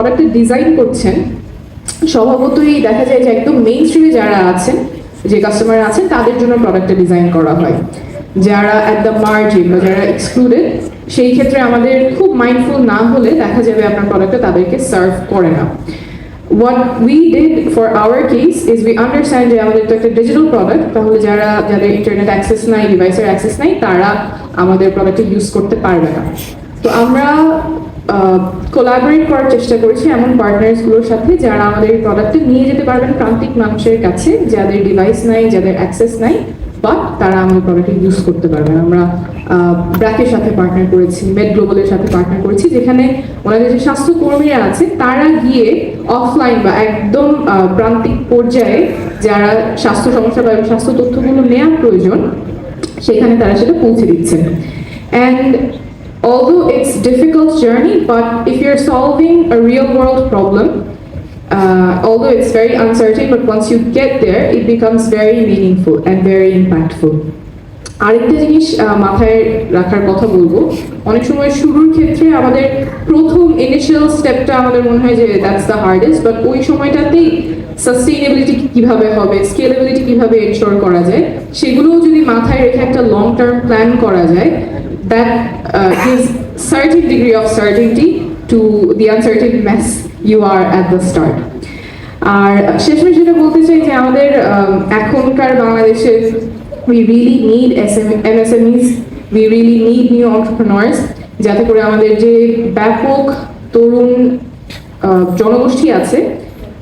প্রোডাক্টের ডিজাইন করছেন, স্বভাবতই দেখা যায় যে একদম মেইন স্ট্রিমে যারা আছেন, যে কাস্টমার আছেন, তাদের জন্য প্রোডাক্টটা ডিজাইন করা হয়। যারা অ্যাট দ্য মার্জিন বা যারা এক্সক্লুডেড সেই ক্ষেত্রে আমাদের খুব মাইন্ডফুল না হলে দেখা যাবে আপনার প্রোডাক্টটা তাদেরকে সার্ভ করে না। What we did for our case is we understand যে আমাদের তো একটা ডিজিটাল প্রোডাক্ট তাহলে যারা, যাদের ইন্টারনেট অ্যাক্সেস নাই ডিভাইসের অ্যাক্সেস নাই, তারা আমাদের প্রোডাক্টে ইউজ করতে পারবে না। তো আমরা কোলাবোরেট করার চেষ্টা করেছি এমন পার্টনার্সগুলোর সাথে যারা আমাদের এই প্রোডাক্টে নিয়ে যেতে পারবেন প্রান্তিক মানুষের কাছে, যাদের ডিভাইস নাই, যাদের অ্যাক্সেস নাই বাট তারা আমাদের প্রোডাক্টে ইউজ করতে পারবেন। আমরা ব্র্যাকের সাথে পার্টনার করেছি মেড গ্লোবালের সাথে পার্টনার করেছি, যেখানে ওনাদের যে স্বাস্থ্যকর্মীরা আছে, তারা গিয়ে অফলাইন বা একদম প্রান্তিক পর্যায়ে যারা স্বাস্থ্য সমস্যা বা স্বাস্থ্য তথ্যগুলো নেওয়ার প্রয়োজন, সেখানে তারা সেটা পৌঁছে দিচ্ছেন। And although it's difficult journey but if you're solving a real world problem uh, although it's very uncertain but once you get there it becomes very meaningful and very impactful আরেকটা জিনিস আহ, মাথায় রাখার কথা বলবো অনেক সময় শুরুর ক্ষেত্রে আমাদের প্রথম ইনিশিয়াল স্টেপটা আমাদের মনে হয় যে দ্যাটস দ্য হার্ডেস্ট বাট ওই সময়টাতেই সাস্টেইনেবিলিটি কিভাবে হবে স্কেলেবিলিটি কিভাবে এনশোর করা যায় সেগুলোও যদি মাথায় রেখে একটা লং টার্ম প্ল্যান করা যায় that gives certain degree of certainty to the uncertain mess you are at the start আর শেষমেশ যেটা বলতে চাই যে আমাদের um, এখনকার বাংলাদেশে we really need SM, MSMEs, we really need new entrepreneurs যাতে করে আমাদের যে ব্যাপক তরুণ আহ, জনগোষ্ঠী আছে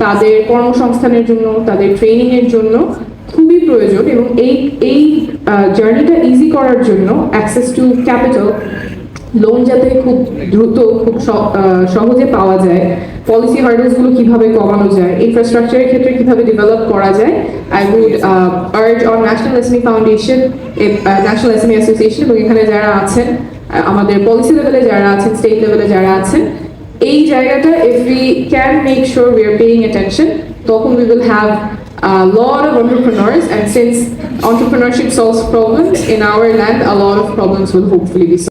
তাদের কর্মসংস্থানের জন্য, তাদের ট্রেনিং এর জন্য খুবই প্রয়োজন এবং এই এই জার্নিটা ইজি করার জন্য অ্যাক্সেস টু ক্যাপিটাল লোন যাতে খুব দ্রুত, খুব সহজে পাওয়া যায় পলিসি হার্ডেলসগুলো কীভাবে কমানো যায় ইনফ্রাস্ট্রাকচারের ক্ষেত্রে কীভাবে ডেভেলপ করা যায় I would urge on national SME foundation national SME association এবং এখানে যারা আছেন আমাদের পলিসি লেভেলে যারা আছেন স্টেট লেভেলে যারা আছেন এই জায়গাটা if we can make sure we are paying attention তখন we will have a lot of entrepreneurs and since entrepreneurship solves problems in our land a lot of problems will hopefully be solved